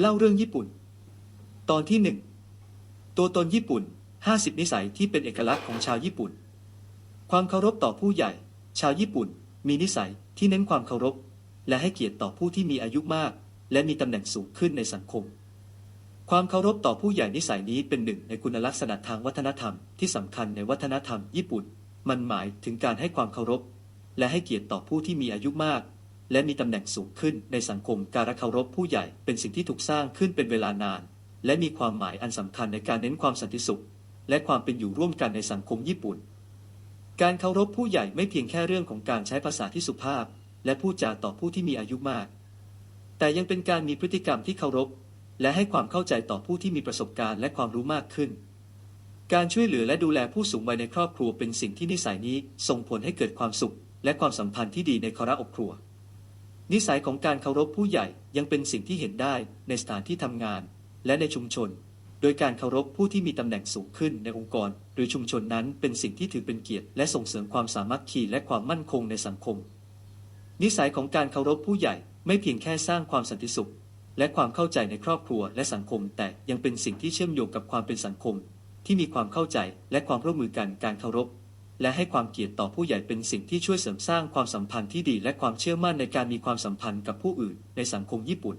เล่าเรื่องญี่ปุ่น ตอนที่หนึ่งตัวตนญี่ปุ่น 50 นิสัยที่เป็นเอกลักษณ์ของชาวญี่ปุ่น ความเคารพต่อผู้ใหญ่ ชาวญี่ปุ่น มีนิสัยที่เน้นความเคารพ และให้เกียรติต่อผู้ที่มีอายุมาก และมีตำแหน่งสูงขึ้นในสังคม ความเคารพต่อผู้ใหญ่นิสัยนี้เป็นหนึ่งในคุณลักษณะทางวัฒนธรรมที่สำคัญในวัฒนธรรมญี่ปุ่น มันหมายถึงการให้ความเคารพ และให้เกียรติต่อผู้ที่มีอายุมาก และมีตำแหน่งสูงขึ้นในสังคมการเคารพผู้ใหญ่เป็นสิ่งที่ถูกสร้างขึ้นเป็นเวลานาน และมีความหมายอันสำคัญในการเน้นความสันติสุข และความเป็นอยู่ร่วมกันในสังคมญี่ปุ่น การเคารพผู้ใหญ่ไม่เพียงแค่เรื่องของการใช้ภาษาที่สุภาพ และพูดจาต่อผู้ที่มีอายุมาก แต่ยังเป็นการมีพฤติกรรมที่เคารพ และให้ความเข้าใจต่อผู้ที่มีประสบการณ์และความรู้มากขึ้นการช่วยเหลือและดูแลผู้สูงวัยในครอบครัวเป็นสิ่งที่นิสัยนี้ส่งผลให้เกิดความสุข และความสัมพันธ์ที่ดีในครอบครัว นิสัยของการเคารพผู้ใหญ่ยังเป็นสิ่งที่เห็นได้ในสถานที่ทำงาน และในชุมชน โดยการเคารพผู้ที่มีตำแหน่งสูงขึ้นในองค์กร หรือชุมชนนั้นเป็นสิ่งที่ถือเป็นเกียรติ และส่งเสริมความสามัคคีและความมั่นคงในสังคม นิสัยของการเคารพผู้ใหญ่ไม่เพียงแค่สร้างความสันติสุข และความเข้าใจในครอบครัวและสังคม แต่ยังเป็นสิ่งที่เชื่อมโยงกับความเป็นสังคม ที่มีความเข้าใจและความร่วมมือกันการเคารพ และให้ความเกียรติต่อผู้ใหญ่เป็นสิ่งที่ช่วยเสริมสร้างความสัมพันธ์ที่ดีและความเชื่อมั่นในการมีความสัมพันธ์กับผู้อื่นในสังคมญี่ปุ่น